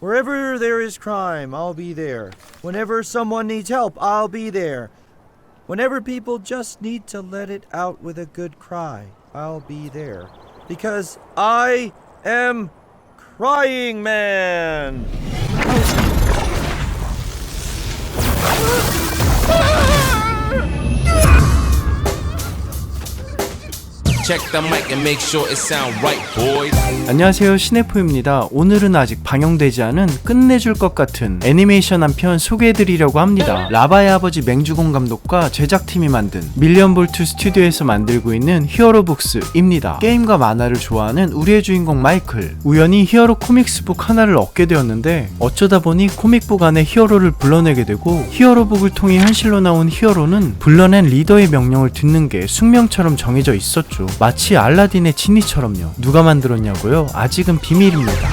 Wherever there is crime, I'll be there. Whenever someone needs help, I'll be there. Whenever people just need to let it out with a good cry, I'll be there. Because I am Crying Man! Check the mic and make sure it sound right, boys. 안녕하세요. 시네포입니다. 오늘은 아직 방영되지 않은 끝내줄 것 같은 애니메이션 한 편 소개해드리려고 합니다. 라바의 아버지 맹주공 감독과 제작팀이 만든 밀리언볼트 스튜디오에서 만들고 있는 히어로북스입니다. 게임과 만화를 좋아하는 우리의 주인공 마이클. 우연히 히어로 코믹스북 하나를 얻게 되었는데 어쩌다 보니 코믹북 안에 히어로를 불러내게 되고 히어로북을 통해 현실로 나온 히어로는 불러낸 리더의 명령을 듣는 게 숙명처럼 정해져 있었죠 마치 알라딘의 지니처럼요 누가 만들었냐고요? 아직은 비밀입니다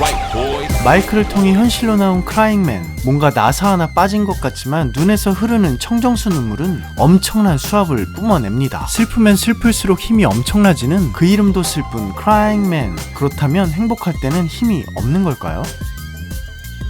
right. 마이크를 통해 현실로 나온 크라잉맨 뭔가 나사 하나 빠진 것 같지만 눈에서 흐르는 청정수 눈물은 엄청난 수압을 뿜어냅니다 슬프면 슬플수록 힘이 엄청나지는 그 이름도 슬픈 크라잉맨 그렇다면 행복할 때는 힘이 없는 걸까요?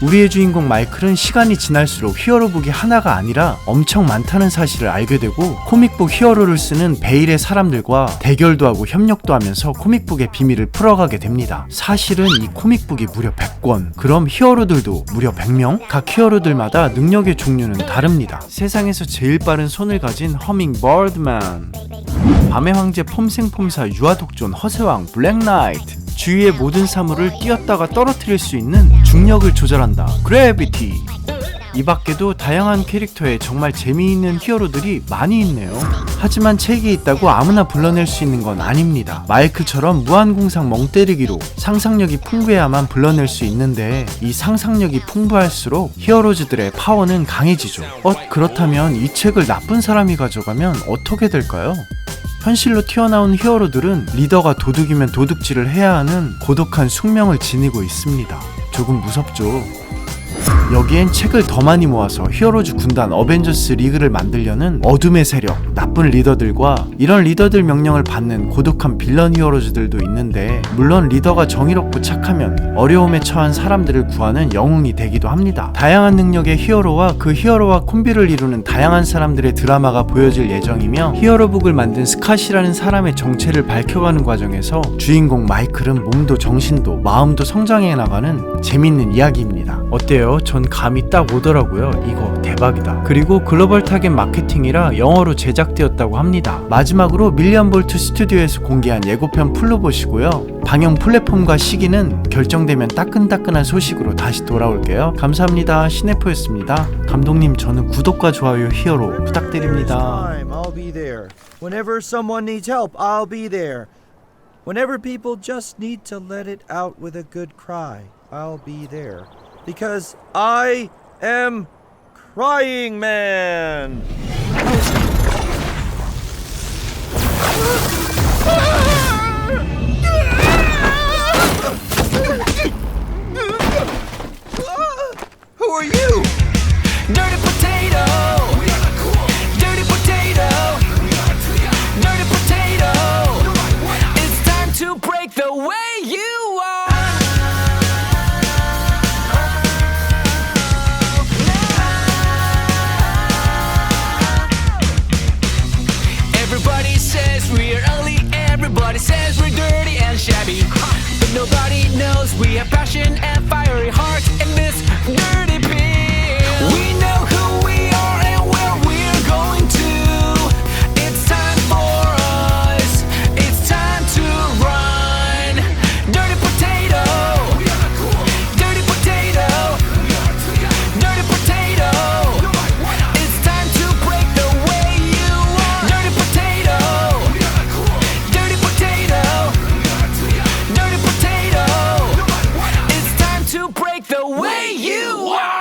우리의 주인공 마이클은 시간이 지날수록 히어로북이 하나가 아니라 엄청 많다는 사실을 알게 되고 코믹북 히어로를 쓰는 베일의 사람들과 대결도 하고 협력도 하면서 코믹북의 비밀을 풀어가게 됩니다. 사실은 이 코믹북이 무려 100권, 그럼 히어로들도 무려 100명? 각 히어로들마다 능력의 종류는 다릅니다. 세상에서 제일 빠른 손을 가진 허밍 버드만 밤의 황제 폼생폼사 유아독존 허세왕 블랙나이트 주위의 모든 사물을 띄었다가 떨어뜨릴 수 있는 중력을 조절한다 그래비티 이 밖에도 다양한 캐릭터에 정말 재미있는 히어로들이 많이 있네요. 하지만 책이 있다고 아무나 불러낼 수 있는 건 아닙니다. 마이클처럼 무한공상 멍때리기로 상상력이 풍부해야만 불러낼 수 있는데 이 상상력이 풍부할수록 히어로즈들의 파워는 강해지죠. 어, 그렇다면 이 책을 나쁜 사람이 가져가면 어떻게 될까요? 현실로 튀어나온 히어로들은 리더가 도둑이면 도둑질을 해야 하는 고독한 숙명을 지니고 있습니다. 조금 무섭죠. 여기엔 책을 더 많이 모아서 히어로즈 군단 어벤져스 리그를 만들려는 어둠의 세력, 나쁜 리더들과 이런 리더들 명령을 받는 고독한 빌런 히어로즈들도 있는데 물론 리더가 정의롭고 착하면 어려움에 처한 사람들을 구하는 영웅이 되기도 합니다. 다양한 능력의 히어로와 그 히어로와 콤비를 이루는 다양한 사람들의 드라마가 보여질 예정이며 히어로북을 만든 스캇이라는 사람의 정체를 밝혀가는 과정에서 주인공 마이클은 몸도 정신도 마음도 성장해 나가는 재밌는 이야기입니다. 어때요? 전 감이 딱 오더라고요. 이거 대박이다. 그리고 글로벌 타겟 마케팅이라 영어로 제작되었다고 합니다. 마지막으로 밀리언 볼트 스튜디오에서 공개한 예고편 풀로 보시고요. 방영 플랫폼과 시기는 결정되면 따끈따끈한 소식으로 다시 돌아올게요. 감사합니다. 시네포였습니다. 감독님 저는 구독과 좋아요 히어로 부탁드립니다. Whenever someone needs help, I'll be there. Whenever people just need to let it out with a good cry, I'll be there. because I am Crying Man. Oh, way you are.